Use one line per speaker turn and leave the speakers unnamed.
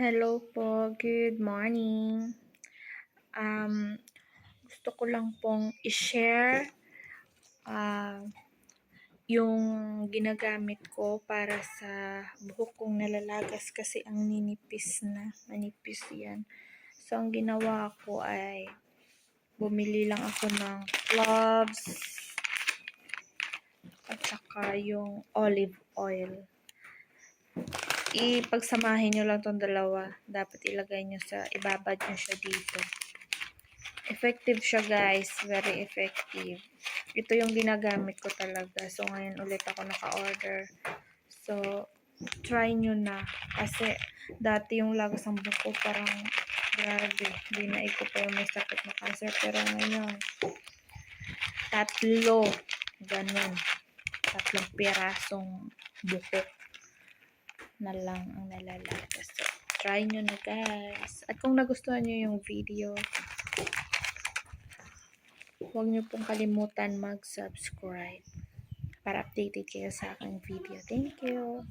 Hello po, good morning. Um, gusto ko lang pong i-share ah, yung ginagamit ko para sa buhok kong nalalagas kasi ang ninipis na, manipis yan. So, ang ginawa ko ay bumili lang ako ng cloves at saka yung olive oil ipagsamahin nyo lang tong dalawa. Dapat ilagay nyo sa, ibabad nyo siya dito. Effective siya guys. Very effective. Ito yung ginagamit ko talaga. So, ngayon ulit ako naka-order. So, try nyo na. Kasi, dati yung lagas ng buko parang grabe. Hindi na iko pa yung may sakit na cancer. Pero ngayon, tatlo. Ganon. Tatlong pirasong buko na lang ang nalalagas. So, try nyo na guys. At kung nagustuhan nyo yung video, huwag nyo pong kalimutan mag-subscribe para updated kayo sa aking video. Thank you!